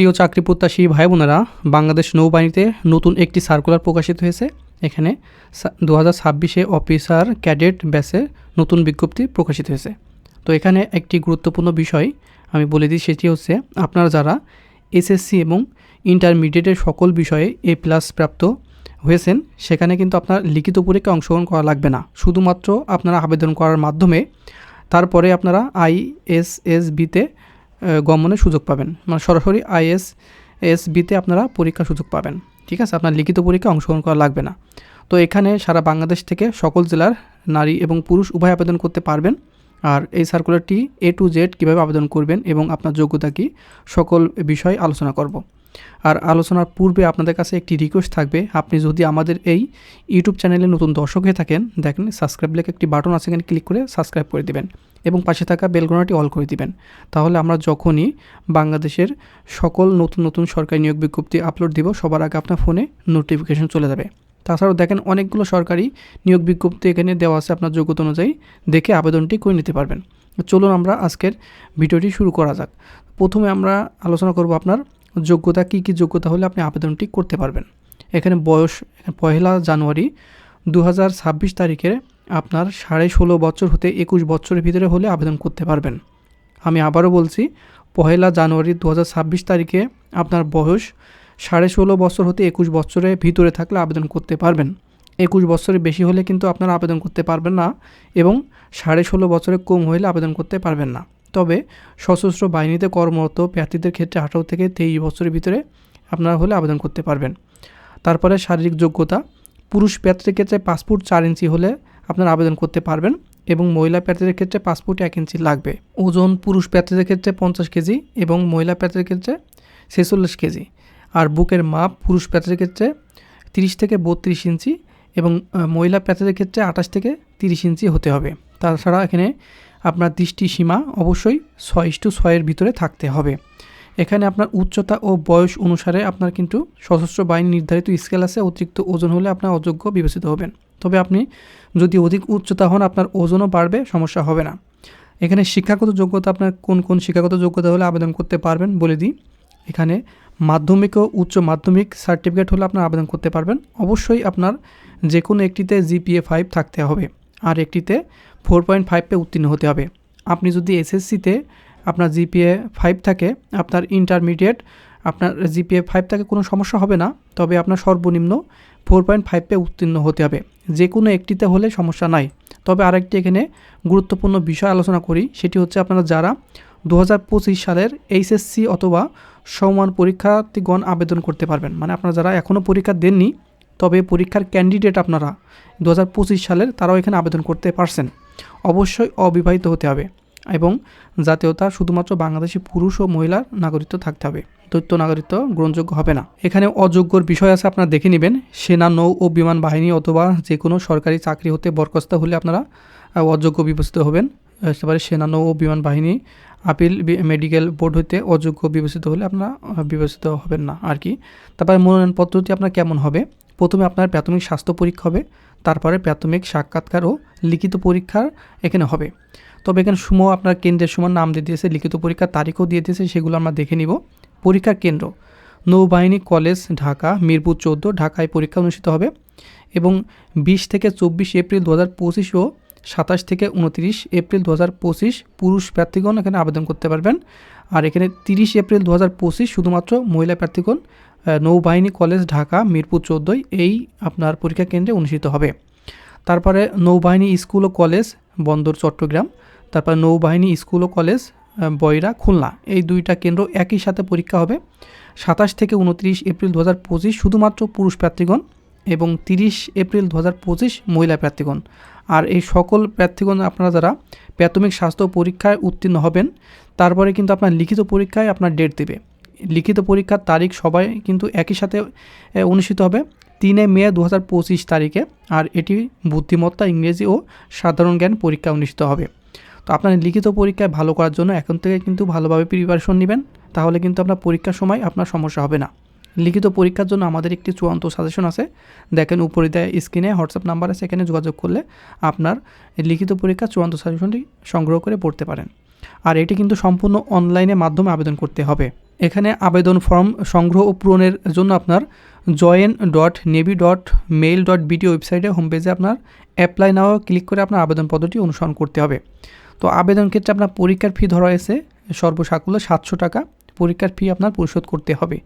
প্রিয় চাকরি প্রত্যাশী ভাই বোনেরা বাংলাদেশ নৌবাহিনীতে নতুন একটি সার্কুলার প্রকাশিত হয়েছে। এখানে দু হাজার ছাব্বিশে অফিসার ক্যাডেট ব্যাসে নতুন বিজ্ঞপ্তি প্রকাশিত হয়েছে। তো এখানে একটি গুরুত্বপূর্ণ বিষয় আমি বলে দিই, সেটি হচ্ছে আপনারা যারা এসএসসি এবং ইন্টারমিডিয়েটের সকল বিষয়ে এ প্লাস প্রাপ্ত হয়েছেন, সেখানে কিন্তু আপনার লিখিত পরীক্ষায় অংশগ্রহণ করা লাগবে না। শুধুমাত্র আপনারা আবেদন করার মাধ্যমে, তারপরে আপনারা আইএসএসবিতে গমনের সুযোগ পাবেন। মানে সরাসরি আইএস, এসবিতে আপনারা পরীক্ষার সুযোগ পাবেন। ঠিক আছে? আপনার লিখিত পরীক্ষা অংশগ্রহণ করা লাগবে না। তো এখানে সারা বাংলাদেশ থেকে সকল জেলার নারী এবং পুরুষ উভয় আবেদন করতে পারবেন। আর এই সার্কুলারটি এ টু জেড কীভাবে আবেদন করবেন এবং আপনার যোগ্যতা কী, সকল বিষয় আলোচনা করব। আর আলোচনার পূর্বে আপনাদের কাছে একটি রিকোয়েস্ট থাকবে। আপনি যদি আমাদের এই ইউটিউব চ্যানেলে নতুন দর্শক হয়ে থাকেন, দেখেন সাবস্ক্রাইব লেখে একটি বাটন আছে, এখানে ক্লিক করে সাবস্ক্রাইব করে দিবেন। এবং পাশে থাকা বেলগোনাটি অল করে দিবেন। তাহলে আমরা যখনই বাংলাদেশের সকল নতুন নতুন সরকারি নিয়োগ বিজ্ঞপ্তি আপলোড দিব, সবার আগে আপনার ফোনে নোটিফিকেশন চলে যাবে। তাছাড়াও দেখেন অনেকগুলো সরকারি নিয়োগ বিজ্ঞপ্তি এখানে দেওয়া আছে আপনার যোগ্যতা অনুযায়ী। দেখে আবেদনটি করে নিতে পারবেন। চলুন আমরা আজকের ভিডিওটি শুরু করা যাক। প্রথমে আমরা আলোচনা করব আপনার যোগ্যতা, কী কী যোগ্যতা হলে আপনি আবেদনটি করতে পারবেন। এখানে বয়স, পয়লা জানুয়ারি দু হাজার ছাব্বিশ তারিখে আপনার সাড়ে ষোলো বছর হতে একুশ বছরের ভিতরে হলে আবেদন করতে পারবেন। আমি আবারও বলছি, পহেলা জানুয়ারি দু হাজার ছাব্বিশ তারিখে আপনার বয়স সাড়ে ষোলো বছর হতে একুশ বছরের ভিতরে থাকলে আবেদন করতে পারবেন। একুশ বছরের বেশি হলে কিন্তু আপনারা আবেদন করতে পারবেন না এবং সাড়ে ষোলো বছরের কম হলে আবেদন করতে পারবেন না। তবে সশস্ত্র বাহিনীতে কর্মরত প্রার্থীদের ক্ষেত্রে আঠারো থেকে তেইশ বছরের ভিতরে আপনারা হলে আবেদন করতে পারবেন। তারপরে শারীরিক যোগ্যতা, পুরুষ প্রার্থীদের ক্ষেত্রে পাসপোর্ট চার ইঞ্চি হলে আপনারা আবেদন করতে পারবেন এবং মহিলা প্রার্থীদের ক্ষেত্রে পাসপোর্ট এক ইঞ্চি লাগবে। ওজন পুরুষ প্রার্থীদের ক্ষেত্রে পঞ্চাশ কেজি এবং মহিলা প্রার্থীদের ক্ষেত্রে ছেচল্লিশ কেজি। আর বুকের মাপ পুরুষ প্রার্থীদের ক্ষেত্রে তিরিশ থেকে বত্রিশ ইঞ্চি এবং মহিলা প্রার্থীদের ক্ষেত্রে আঠাশ থেকে তিরিশ ইঞ্চি হতে হবে। তাছাড়া এখানে আপনার দৃষ্টি সীমা অবশ্যই ছয় ইস্টু ছয়ের ভিতরে থাকতে হবে। এখানে আপনার উচ্চতা ও বয়স অনুসারে আপনার কিন্তু সশস্ত্র বাহিনী নির্ধারিত স্কেল আছে, অতিরিক্ত ওজন হলে আপনার অযোগ্য বিবেচিত হবেন। তবে আপনি যদি অধিক উচ্চতা হন, আপনার ওজনও বাড়বে, সমস্যা হবে না। এখানে শিক্ষাগত যোগ্যতা, আপনার কোন কোন শিক্ষাগত যোগ্যতা হলে আবেদন করতে পারবেন বলে দিই। এখানে মাধ্যমিক ও উচ্চ মাধ্যমিক সার্টিফিকেট হলে আপনার আবেদন করতে পারবেন। অবশ্যই আপনার যে কোনো একটিতে জিপিএ ফাইভ থাকতে হবে আর একটিতে ফোর পয়েন্ট ফাইভে উত্তীর্ণ হতে হবে। আপনি যদি এসএসসিতে আপনার জিপিএ ফাইভ থাকে, আপনার ইন্টারমিডিয়েট, আপনার জিপিএ ফাইভ থাকে, কোনো সমস্যা হবে না। তবে আপনার সর্বনিম্ন ফোর পয়েন্ট ফাইভে উত্তীর্ণ হতে হবে। যে কোনো একটিতে হলে সমস্যা নাই। তবে আরেকটি এখানে গুরুত্বপূর্ণ বিষয় আলোচনা করি। সেটি হচ্ছে আপনারা যারা দু হাজার পঁচিশ সালের এইচএসসি অথবা সমান পরীক্ষার্থীগণ আবেদন করতে পারবেন। মানে আপনারা যারা এখনও পরীক্ষা দেননি, তবে পরীক্ষার ক্যান্ডিডেট আপনারা দু হাজার পঁচিশ সালের তারাও এখানে আবেদন করতে পারছেন। অবশ্যই অবিবাহিত হতে হবে এবং জাতীয়তা শুধুমাত্র বাংলাদেশি পুরুষ ও মহিলার নাগরিকত্ব থাকতে হবে। দ্বৈত নাগরিকত্ব গ্রহণযোগ্য হবে না। এখানে অযোগ্যর বিষয় আছে, আপনারা দেখে নেবেন। সেনা, নৌ ও বিমান বাহিনী অথবা যে কোনো সরকারি চাকরি হতে বরখাস্ত হলে আপনারা অযোগ্য বিবেচিত হবেন। তারপরে সেনা, নৌ ও বিমান বাহিনী, আপিল মেডিকেল বোর্ড হইতে অযোগ্য বিবেচিত হলে আপনারা বিবেচিত হবেন না আর কি। তারপরে মনোনয়ন পদ্ধতি আপনার কেমন হবে? প্রথমে আপনার প্রাথমিক স্বাস্থ্য পরীক্ষা হবে, তারপরে প্রাথমিক সাক্ষাৎকার ও লিখিত পরীক্ষার এখানে হবে। তবে এখানে সুমো আপনার কেন্দ্রের সময় নাম দিয়ে দিয়েছে, লিখিত পরীক্ষার তারিখও দিয়ে দিয়েছে, সেগুলো আমরা দেখে নিব। পরীক্ষার কেন্দ্র। নৌবাহিনী কলেজ, ঢাকা, মিরপুর চৌদ্দ, ঢাকায় পরীক্ষা অনুষ্ঠিত হবে এবং বিশ থেকে চব্বিশ এপ্রিল দু হাজার পঁচিশ ও সাতাশ থেকে উনত্রিশ এপ্রিল দু হাজার পঁচিশ পুরুষ প্রার্থীগণ এখানে আবেদন করতে পারবেন। আর এখানে তিরিশ এপ্রিল দু হাজার পঁচিশ শুধুমাত্র মহিলা প্রার্থীগণ নৌবাহিনী কলেজ, ঢাকা, মিরপুর চৌদ্দই এই আপনার পরীক্ষা কেন্দ্রে অনুষ্ঠিত হবে। তারপরে নৌবাহিনী স্কুল ও কলেজ, বন্দর, চট্টগ্রাম। তারপর নৌবাহিনী স্কুল ও কলেজ বয়রা খুলনা। এই দুইটা কেন্দ্র একই সাথে পরীক্ষা হবে। সাতাশ থেকে উনত্রিশ এপ্রিল দু হাজার পঁচিশ শুধুমাত্র পুরুষ প্রার্থীগণ এবং তিরিশ এপ্রিল দু হাজার পঁচিশ মহিলা প্রার্থীগণ। আর এই সকল প্রার্থীগণ আপনারা যারা প্রাথমিক স্বাস্থ্য পরীক্ষায় উত্তীর্ণ হবেন, তারপরে কিন্তু আপনার লিখিত পরীক্ষায় আপনার ডেট দেবে। লিখিত পরীক্ষার তারিখ সবাই কিন্তু একই সাথে অনুষ্ঠিত হবে তিনে মে দু হাজার পঁচিশ তারিখে। আর এটি বুদ্ধিমত্তা, ইংরেজি ও সাধারণ জ্ঞান পরীক্ষা অনুষ্ঠিত হবে। তো আপনার লিখিত পরীক্ষায় ভালো করার জন্য এখন থেকে কিন্তু ভালোভাবে প্রিপারেশন নেবেন, তাহলে কিন্তু আপনার পরীক্ষার সময় আপনার সমস্যা হবে না। লিখিত পরীক্ষার জন্য আমাদের একটি চূড়ান্ত সাজেশন আছে। দেখেন উপরে দেয় স্ক্রিনে হোয়াটসঅ্যাপ নাম্বার আছে, এখানে যোগাযোগ করলে আপনার লিখিত পরীক্ষার চূড়ান্ত সাজেশনটি সংগ্রহ করে পড়তে পারেন। আর এটি কিন্তু সম্পূর্ণ অনলাইনের মাধ্যমে আবেদন করতে হবে। এখানে আবেদন ফর্ম সংগ্রহ ও পূরণের জন্য আপনার join dot navy dot mail dot BT ওয়েবসাইটে হোম পেজে আপনার অ্যাপ্লাই নাও ক্লিক করে আপনার আবেদন পদ্ধতি অনুসরণ করতে হবে। তো আবেদন ক্ষেত্রে আপনার পরীক্ষার ফি ধরা হয়েছে, সর্বসাকুল্য সাতশো টাকা। পরীক্ষার ফি আপনার পরিশোধ করতে হবে।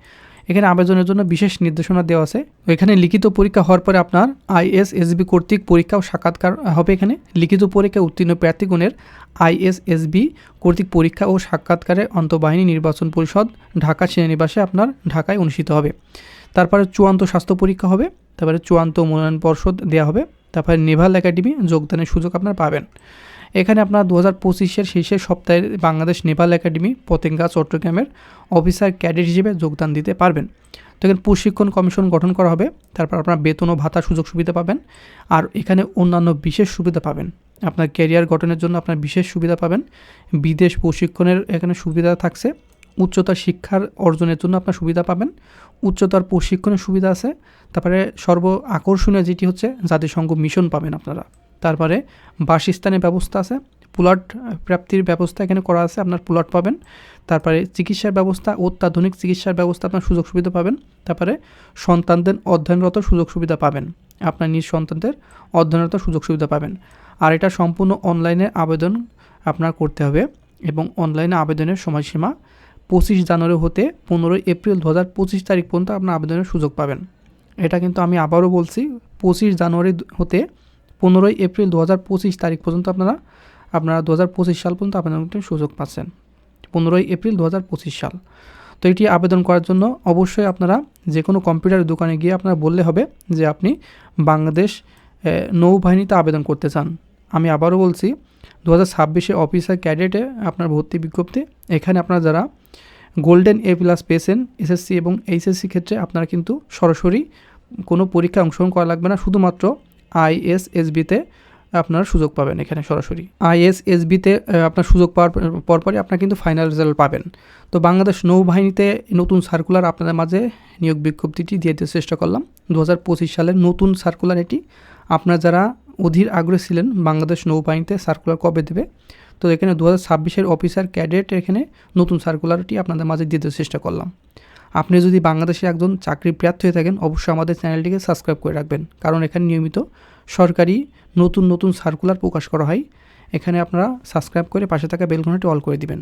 এখানে আবেদনের জন্য বিশেষ নির্দেশনা দেওয়া আছে। এখানে লিখিত পরীক্ষা হওয়ার পরে আপনার আইএসএসবি কর্তৃক পরীক্ষা ও সাক্ষাৎকার হবে এখানে। লিখিত পরীক্ষা উত্তীর্ণ প্রার্থীগণের আইএসএসবি কর্তৃক পরীক্ষা ও সাক্ষাৎকারে অন্তঃবাহিনী নির্বাচন পরিষদ ঢাকা সেনানিবাসে আপনার ঢাকায় অনুষ্ঠিত হবে। তারপরে চূড়ান্ত স্বাস্থ্য পরীক্ষা হবে। তারপরে চূড়ান্ত মনোনয়ন পর্ষদ দেওয়া হবে। তারপরে নেভাল একাডেমি যোগদানের সুযোগ আপনার পাবেন। এখানে আপনার দু হাজার পঁচিশের শেষের সপ্তাহে বাংলাদেশ নেপাল একাডেমি, পতেঙ্গা, চট্টগ্রামের অফিসার ক্যাডেট হিসেবে যোগদান দিতে পারবেন। তো এখানে প্রশিক্ষণ কমিশন গঠন করা হবে, তারপর আপনার বেতন ও ভাতা সুযোগ সুবিধা পাবেন, আর এখানে অন্যান্য বিশেষ সুবিধা পাবেন। আপনার ক্যারিয়ার গঠনের জন্য আপনার বিশেষ সুবিধা পাবেন, বিদেশ প্রশিক্ষণের এখানে সুবিধা থাকছে উচ্চতর শিক্ষার অর্জনের জন্য আপনার সুবিধা পাবেন, উচ্চতর প্রশিক্ষণের সুবিধা আছে, তারপরে সর্ব আকর্ষণীয় যেটি হচ্ছে জাতিসংঘ মিশন পাবেন আপনারা। তারপরে বাসস্থানের ব্যবস্থা আছে, প্লট প্রাপ্তির ব্যবস্থা এখানে করা আছে, আপনার প্লট পাবেন। তারপরে চিকিৎসার ব্যবস্থা, অত্যাধুনিক চিকিৎসার ব্যবস্থা আপনার সুযোগ সুবিধা পাবেন। তারপরে সন্তানদের অধ্যয়নরত সুযোগ সুবিধা পাবেন। আপনার নিজ সন্তানদের অধ্যয়নরত সুযোগ সুবিধা পাবেন। আর এটা সম্পূর্ণ অনলাইনে আবেদন আপনার করতে হবে এবং অনলাইনে আবেদনের সময়সীমা পঁচিশ জানুয়ারি হতে পনেরোই এপ্রিল দু হাজার পঁচিশ তারিখ পর্যন্ত আপনার আবেদনের সুযোগ পাবেন। এটা কিন্তু আমি আবারও বলছি, পঁচিশ জানুয়ারি হতে পনেরোই এপ্রিল দু হাজার পঁচিশ তারিখ পর্যন্ত আপনারা আপনারা দু হাজার পঁচিশ সাল পর্যন্ত আবেদনের সুযোগ পাচ্ছেন। পনেরোই এপ্রিল দু হাজার পঁচিশ সাল। তো এটি আবেদন করার জন্য অবশ্যই আপনারা যে কোনো কম্পিউটার দোকানে গিয়ে আপনারা বললে হবে যে আপনি বাংলাদেশ নৌবাহিনীতে আবেদন করতে চান। আমি আবারও বলছি দু হাজার ছাব্বিশে অফিসার ক্যাডেটে আপনার ভর্তি বিজ্ঞপ্তি। এখানে আপনারা যারা গোল্ডেন এ প্লাস পেয়েছেন, এসএসসি এবং এইচএসসি ক্ষেত্রে আপনারা কিন্তু সরাসরি কোনো পরীক্ষায় অংশগ্রহণ করা লাগবে না। শুধুমাত্র আইএসএসবিতে আপনার সুযোগ পাবেন এখানে সরাসরি। আইএসএসবিতে আপনার সুযোগ পাওয়ার পরপরই আপনার কিন্তু ফাইনাল রেজাল্ট পাবেন। তো বাংলাদেশ নৌবাহিনীতে নতুন সার্কুলার আপনাদের মাঝে নিয়োগ বিজ্ঞপ্তিটি দিয়ে দিতে চেষ্টা করলাম। দু হাজার পঁচিশ সালের নতুন সার্কুলার এটি। আপনারা যারা অধীর আগ্রহী ছিলেন বাংলাদেশ নৌবাহিনীতে সার্কুলার কবে দেবে, তো এখানে দু হাজার অফিসার ক্যাডেট এখানে নতুন সার্কুলারটি আপনাদের মাঝে দিতে চেষ্টা করলাম। আপনি যদি বাংলাদেশে একজন চাকরি প্রার্থী হয়ে থাকেন, অবশ্যই আমাদের চ্যানেলটিকে সাবস্ক্রাইব করে রাখবেন। কারণ এখানে নিয়মিত সরকারি নতুন নতুন সার্কুলার প্রকাশ করা হয়। এখানে আপনারা সাবস্ক্রাইব করে পাশে থাকা বেলঘনাটি অল করে দিবেন।